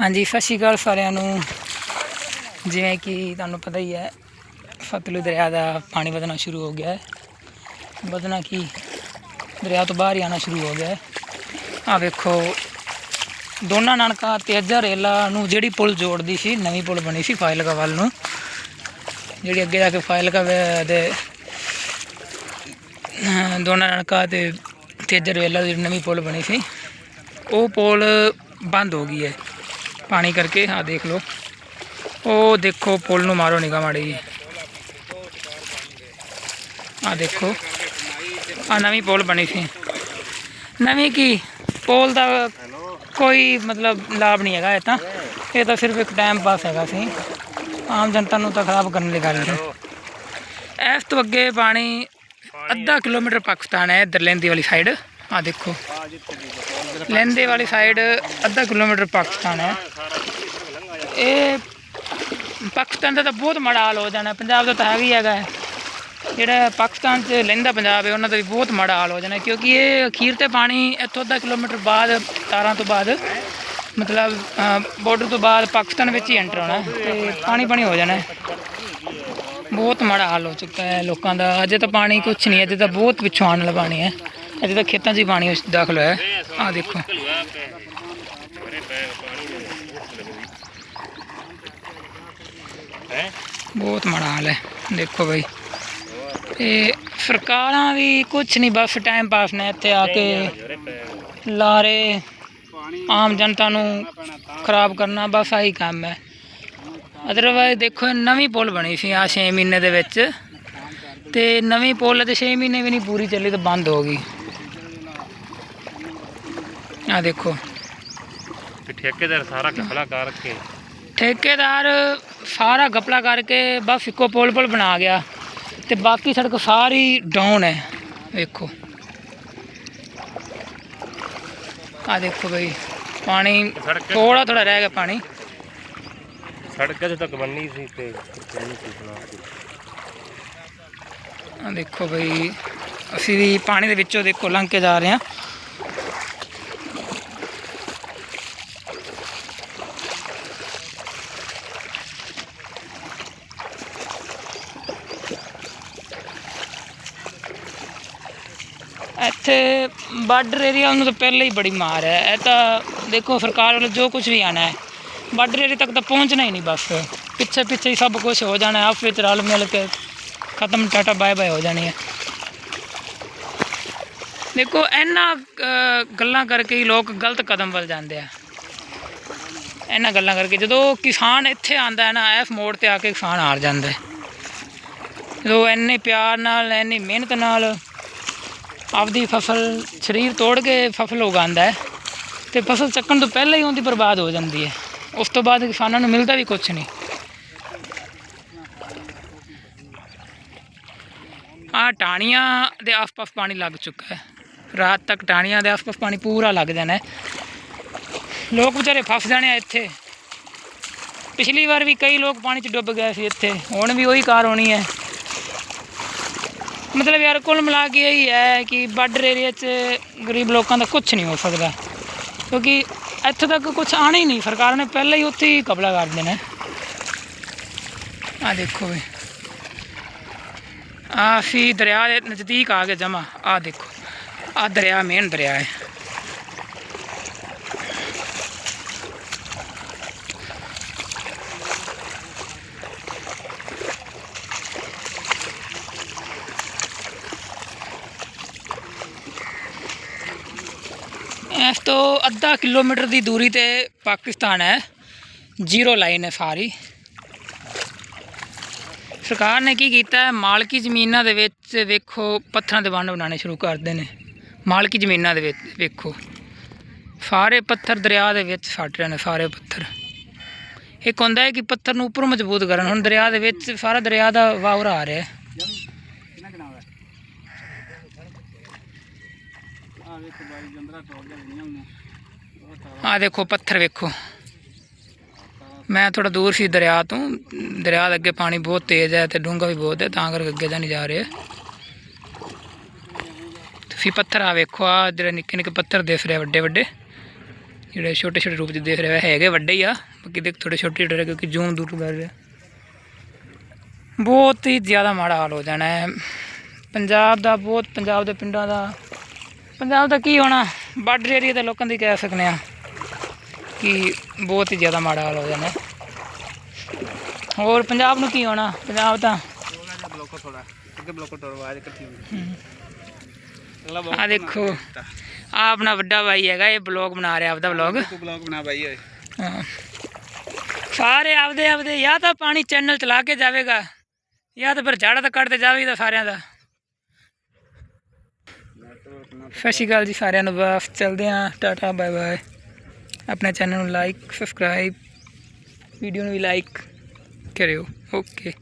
ਹਾਂਜੀ, ਸਤਿ ਸ਼੍ਰੀ ਅਕਾਲ ਸਾਰਿਆਂ ਨੂੰ। ਜਿਵੇਂ ਕਿ ਤੁਹਾਨੂੰ ਪਤਾ ਹੀ ਹੈ ਫਤਲੂ ਦਰਿਆ ਦਾ ਪਾਣੀ ਵਧਣਾ ਸ਼ੁਰੂ ਹੋ ਗਿਆ ਹੈ। ਵਧਣਾ ਕੀ? ਦਰਿਆ ਤੋਂ ਬਾਹਰ ਹੀ ਆਉਣਾ ਸ਼ੁਰੂ ਹੋ ਗਿਆ ਹੈ। ਆ ਵੇਖੋ, ਦੋਨਾਂ ਨਾਨਕਾ ਤੇਜ਼ਾ ਰੇਲਾ ਨੂੰ ਜਿਹੜੀ ਪੁਲ ਜੋੜਦੀ ਸੀ, ਨਵੀਂ ਪੁਲ ਬਣੀ ਸੀ ਫਾਇਲਕਾ ਵੱਲ ਨੂੰ। ਜਿਹੜੀ ਅੱਗੇ ਜਾ ਕੇ ਫਾਇਲਕਾ ਦੇ ਦੋਨਾਂ ਨਾਨਕਾ ਤੇ ਤੇਜਾ ਰੇਲਾ ਦੀ ਨਵੀਂ ਪੁਲ ਬਣੀ ਸੀ, ਉਹ ਪੁਲ ਬੰਦ ਹੋ ਗਈ ਹੈ। ਪਾਣੀ ਕਰਕੇ ਆ ਦੇਖ ਲਓ। ਉਹ ਦੇਖੋ, ਪੁਲ ਨੂੰ ਮਾਰੋ ਨਿਗਾਹ ਮਾੜੀ ਜੀ। ਆ ਦੇਖੋ ਆ ਨਵੀਂ ਪੁਲ ਬਣੀ ਸੀ। ਨਵੀਂ ਕੀ? ਪੁਲ ਦਾ ਕੋਈ ਮਤਲਬ ਲਾਭ ਨਹੀਂ ਹੈਗਾ ਇਹ ਤਾਂ। ਇਹ ਤਾਂ ਸਿਰਫ ਇੱਕ ਟਾਈਮ ਪਾਸ ਹੈਗਾ ਸੀ। ਆਮ ਜਨਤਾ ਨੂੰ ਤਾਂ ਖਰਾਬ ਕਰਨ ਲਈ ਗੱਲ ਹੈ ਇਸ ਤੋਂ ਅੱਗੇ ਪਾਣੀ ਅੱਧਾ ਕਿਲੋਮੀਟਰ ਪਾਕਿਸਤਾਨ ਹੈ, ਇੱਧਰ ਲੈਂਦੀ ਵਾਲੀ ਸਾਈਡ ਆ ਦੇਖੋ। ਲੈਂਦੇ ਵਾਲੀ ਸਾਈਡ ਅੱਧਾ ਕਿਲੋਮੀਟਰ ਪਾਕਿਸਤਾਨ ਹੈ। ਇਹ ਪਾਕਿਸਤਾਨ ਦਾ ਤਾਂ ਬਹੁਤ ਮਾੜਾ ਹਾਲ ਹੋ ਜਾਣਾ। ਪੰਜਾਬ ਦਾ ਤਾਂ ਹੈਗਾ ਹੀ ਹੈਗਾ ਹੈ। ਜਿਹੜਾ ਪਾਕਿਸਤਾਨ 'ਚ ਲੈਂਦਾ ਪੰਜਾਬ ਹੈ ਉਹਨਾਂ ਦਾ ਵੀ ਬਹੁਤ ਮਾੜਾ ਹਾਲ ਹੋ ਜਾਣਾ। ਕਿਉਂਕਿ ਇਹ ਅਖੀਰ ਤੇ ਪਾਣੀ ਇੱਥੋਂ ਅੱਧਾ ਕਿਲੋਮੀਟਰ ਬਾਅਦ ਤਾਰਾਂ ਤੋਂ ਬਾਅਦ ਮਤਲਬ ਬਾਰਡਰ ਤੋਂ ਬਾਅਦ ਪਾਕਿਸਤਾਨ ਵਿੱਚ ਹੀ ਐਂਟਰ ਹੋਣਾ ਤੇ ਪਾਣੀ ਪਾਣੀ ਹੋ ਜਾਣਾ। ਬਹੁਤ ਮਾੜਾ ਹਾਲ ਹੋ ਚੁੱਕਾ ਹੈ ਲੋਕਾਂ ਦਾ। ਅਜੇ ਤਾਂ ਪਾਣੀ ਕੁਛ ਨਹੀਂ ਅਜੇ ਤਾਂ ਬਹੁਤ ਪਿੱਛੋਂ ਆਉਣ ਵਾਲਾ ਪਾਣੀ ਹੈ। ਅਜੇ ਤਾਂ ਖੇਤਾਂ 'ਚ ਹੀ ਪਾਣੀ ਦਾਖਲ ਹੋਇਆ ਆਹ ਦੇਖੋ। ਬਹੁਤ ਮਾੜਾ ਹਾਲ ਹੈ। ਦੇਖੋ ਬਈ। ਇਹ ਸਰਕਾਰਾਂ ਵੀ ਕੁਛ ਨਹੀਂ ਬਸ ਟਾਈਮ ਪਾਸ ਨੇ ਇੱਥੇ ਆ ਕੇ ਲਾਰੇ ਆਮ ਜਨਤਾ ਨੂੰ ਖਰਾਬ ਕਰਨਾ ਬਸ ਆਹੀ ਕੰਮ ਹੈ। ਅਦਰਵਾਇਜ਼ ਦੇਖੋ ਨਵੀਂ ਪੁਲ ਬਣੀ ਸੀ ਆ 6 ਮਹੀਨੇ ਦੇ ਵਿੱਚ। ਤੇ ਨਵੀਂ ਪੁਲ ਤੇ 6 ਮਹੀਨੇ ਵੀ ਨਹੀਂ ਪੂਰੀ ਚੱਲੀ ਤਾਂ ਬੰਦ ਹੋ ਗਈ। ਆ ਦੇਖੋ। ਤੇ ਠੇਕੇਦਾਰ ਸਾਰਾ ਘਪਲਾ ਕਰਕੇ ਠੇਕੇਦਾਰ ਸਾਰਾ ਗਪਲਾ ਕਰਕੇ ਬਸ ਇੱਕੋ ਪੁਲ ਪੁਲ ਬਣਾ ਗਿਆ। ਤੇ ਬਾਕੀ ਸੜਕ ਸਾਰੀ ਡਾਊਨ ਹੈ। ਵੇਖੋ। ਆ ਦੇਖੋ ਬਈ ਪਾਣੀ ਥੋੜਾ ਥੋੜਾ ਰਹਿ ਗਿਆ ਪਾਣੀ। ਸੜਕ ਇੱਥੇ ਤੱਕ ਬੰਨੀ ਸੀ ਤੇ ਬੰਨੀ ਸੀ ਬਣਾ ਕੇ ਆ ਦੇਖੋ ਬਈ ਅਸੀਂ ਵੀ ਪਾਣੀ ਦੇ ਵਿੱਚੋਂ ਦੇਖੋ ਲੰਘ ਕੇ ਜਾ ਰਹੇ ਹਾਂ। ਇੱਥੇ ਬਾਰਡਰ ਏਰੀਆ ਨੂੰ ਤਾਂ ਪਹਿਲਾਂ ਹੀ ਬੜੀ ਮਾਰ ਹੈ। ਇਹ ਤਾਂ ਦੇਖੋ ਸਰਕਾਰ ਵੱਲੋਂ ਜੋ ਕੁਝ ਵੀ ਆਣਾ ਹੈ ਬਾਰਡਰ ਏਰੀਆ ਤੱਕ ਤਾਂ ਪਹੁੰਚਣਾ ਹੀ ਨਹੀਂ ਬਸ। ਪਿੱਛੇ ਪਿੱਛੇ ਹੀ ਸਭ ਕੁਝ ਹੋ ਜਾਣਾ, ਆਪ ਵਿੱਚ ਰਲ ਮਿਲ ਕੇ ਖਤਮ, ਟਾਟਾ ਬਾਏ ਬਾਏ ਹੋ ਜਾਣੀ ਹੈ। ਦੇਖੋ ਇਹਨਾਂ ਗੱਲਾਂ ਕਰਕੇ ਹੀ ਲੋਕ ਗਲਤ ਕਦਮ ਵੱਲ ਜਾਂਦੇ ਆ। ਇਹਨਾਂ ਗੱਲਾਂ ਕਰਕੇ ਜਦੋਂ ਕਿਸਾਨ ਇੱਥੇ ਆਂਦਾ ਹੈ ਨਾ ਇਸ ਮੋੜ ਤੇ ਆ ਕੇ ਕਿਸਾਨ ਹਾਰ ਜਾਂਦਾ ਜਦੋਂ ਇੰਨੇ ਪਿਆਰ ਨਾਲ, ਇੰਨੀ ਮਿਹਨਤ ਨਾਲ ਆਪਦੀ ਫਸਲ, ਸਰੀਰ ਤੋੜ ਕੇ ਫਸਲ ਉਗਾਉਂਦਾ ਹੈ ਤੇ ਫਸਲ ਚੱਕਣ ਤੋਂ ਪਹਿਲਾਂ ਹੀ ਉਹਦੀ ਬਰਬਾਦ ਹੋ ਜਾਂਦੀ ਹੈ। ਉਸ ਤੋਂ ਬਾਅਦ ਕਿਸਾਨਾਂ ਨੂੰ ਮਿਲਦਾ ਵੀ ਕੁਝ ਨਹੀਂ। ਆ ਟਾਣੀਆਂ ਦੇ ਆਸ-ਪਾਸ ਪਾਣੀ ਲੱਗ ਚੁੱਕਾ ਹੈ। ਰਾਤ ਤੱਕ ਟਾਣੀਆਂ ਦੇ ਆਸ-ਪਾਸ ਪਾਣੀ ਪੂਰਾ ਲੱਗ ਜਾਣਾ ਲੋਕ ਵਿਚਾਰੇ ਫਸ ਜਾਣੇ ਆ ਇੱਥੇ। ਪਿਛਲੀ ਵਾਰ ਵੀ ਕਈ ਲੋਕ ਪਾਣੀ 'ਚ ਡੁੱਬ ਗਏ ਸੀ ਇੱਥੇ। ਹੁਣ ਵੀ ਉਹੀ ਕਾਰ ਹੋਣੀ ਹੈ। ਮਤਲਬ ਯਾਰ ਕੁੱਲ ਮਿਲਾ ਕੇ ਇਹੀ ਹੈ ਕਿ ਬਾਰਡਰ ਏਰੀਆ 'ਚ ਗਰੀਬ ਲੋਕਾਂ ਦਾ ਕੁਝ ਨਹੀਂ ਹੋ ਸਕਦਾ। ਕਿਉਂਕਿ ਇੱਥੇ ਤੱਕ ਕੁਝ ਆਣਾ ਹੀ ਨਹੀਂ। ਸਰਕਾਰ ਨੇ ਪਹਿਲਾਂ ਹੀ ਉੱਥੇ ਹੀ ਕਬਲਾ ਕਰ ਦੇਣਾ ਆ ਦੇਖੋ ਵੀ। ਆ ਅਸੀਂ ਦਰਿਆ ਦੇ ਨਜ਼ਦੀਕ ਆ ਕੇ ਜਮਾ ਆ ਦੇਖੋ। ਆ ਦਰਿਆ ਮੇਨ ਦਰਿਆ ਹੈ। ਇਸ ਤੋਂ ਅੱਧਾ ਕਿਲੋਮੀਟਰ ਦੀ ਦੂਰੀ ਤੇ ਪਾਕਿਸਤਾਨ ਹੈ। ਜ਼ੀਰੋ ਲਾਈਨ ਹੈ ਸਾਰੀ। ਸਰਕਾਰ ਨੇ ਕੀ ਕੀਤਾ ਮਾਲਕੀ ਜ਼ਮੀਨਾਂ ਦੇ ਵਿੱਚ ਵੇਖੋ, ਪੱਥਰਾਂ ਦੇ ਬੰਨ ਬਣਾਉਣੇ ਸ਼ੁਰੂ ਕਰਦੇ ਨੇ। ਮਾਲਕੀ ਜ਼ਮੀਨਾਂ ਦੇ ਵਿੱਚ ਵੇਖੋ। ਸਾਰੇ ਪੱਥਰ ਦਰਿਆ ਦੇ ਵਿੱਚ ਛੱਡ ਰਹੇ ਨੇ ਸਾਰੇ ਪੱਥਰ। ਇੱਕ ਹੁੰਦਾ ਹੈ ਕਿ ਪੱਥਰ ਨੂੰ ਉੱਪਰੋਂ ਮਜ਼ਬੂਤ ਕਰਨ। ਹੁਣ ਦਰਿਆ ਦੇ ਵਿੱਚ, ਸਾਰਾ ਦਰਿਆ ਦਾ ਵਾਵਰ ਆ ਰਿਹਾ ਹੈ। ਆ ਦੇਖੋ, ਪੱਥਰ ਵੇਖੋ। ਮੈਂ ਥੋੜਾ ਦੂਰ ਸੀ ਦਰਿਆ ਤੋਂ। ਦਰਿਆ ਦੇ ਅੱਗੇ ਪਾਣੀ ਬਹੁਤ ਤੇਜ਼ ਹੈ ਤੇ ਡੂੰਘਾ ਵੀ ਬਹੁਤ ਹੈ, ਤਾਂ ਕਰਕੇ ਅੱਗੇ ਤਾਂ ਨਹੀਂ ਜਾ ਰਿਹਾ। ਤੁਸੀਂ ਪੱਥਰ ਆ ਵੇਖੋ ਆ ਜਿਹੜੇ ਨਿੱਕੇ ਨਿੱਕੇ ਪੱਥਰ ਦਿਸ ਰਹੇ ਵੱਡੇ ਵੱਡੇ। ਜਿਹੜੇ ਛੋਟੇ ਛੋਟੇ ਰੂਪ ਚ ਦੇਖ ਰਹੇ ਹੋ ਹੈਗੇ ਵੱਡੇ ਹੀ ਆ। ਬਾਕੀ ਦੇਖ ਥੋੜੇ ਛੋਟੇ ਛੋਟੇ ਕਿਉਂਕਿ ਜ਼ੂਮ ਦੂਰ ਕਰ ਰਿਹਾ ਬਹੁਤ ਹੀ ਜ਼ਿਆਦਾ ਮਾੜਾ ਹਾਲ ਹੋ ਜਾਣਾ ਹੈ। ਪੰਜਾਬ ਦਾ, ਬਹੁਤ ਪੰਜਾਬ ਦੇ ਪਿੰਡਾਂ ਦਾ ਪੰਜਾਬ ਦਾ ਕੀ ਹੋਣਾ? ਬਾਰਡਰ ਏਰੀਆ ਦੇ ਲੋਕਾਂ ਦੀ ਕਹਿ ਸਕਨੇ ਆ ਕਿ ਬਹੁਤ ਹੀ ਜ਼ਿਆਦਾ ਮਾੜਾ ਹਾਲ ਹੋ ਜਾਣਾ। ਹੋਰ ਪੰਜਾਬ ਨੂੰ ਕੀ ਹੋਣਾ? ਪੰਜਾਬ ਤਾਂ ਆ ਦੇਖੋ ਆ ਆਪਣਾ ਵੱਡਾ ਭਾਈ ਹੈਗਾ ਇਹ ਬਲੌਗ ਬਣਾ ਰਿਹਾ ਆਪਦਾ ਬਲੌਗ ਬਲੌਗ ਬਣਾ ਬਾਈ ਓਏ। ਸਾਰੇ ਆਪਦੇ ਆਪਦੇ ਜਾਂ ਤਾਂ ਪਾਣੀ ਚੈਨਲ ਚਲਾ ਕੇ ਜਾਵੇਗਾ ਜਾਂ ਤਾਂ ਫਿਰ ਝਾੜਾ ਤਾਂ ਕੱਢਦੇ ਜਾਵੇਗਾ ਸਾਰਿਆਂ ਦਾ। ਸਤਿ ਸ਼੍ਰੀ ਅਕਾਲ ਜੀ ਸਾਰਿਆਂ ਨੂੰ, ਬਸ ਚਲਦੇ ਹਾਂ। ਟਾਟਾ ਬਾਏ ਬਾਏ ਆਪਣੇ ਚੈਨਲ ਨੂੰ ਲਾਈਕ ਸਬਸਕ੍ਰਾਈਬ ਵੀਡੀਓ ਨੂੰ ਵੀ ਲਾਈਕ ਕਰਿਓ। ਓਕੇ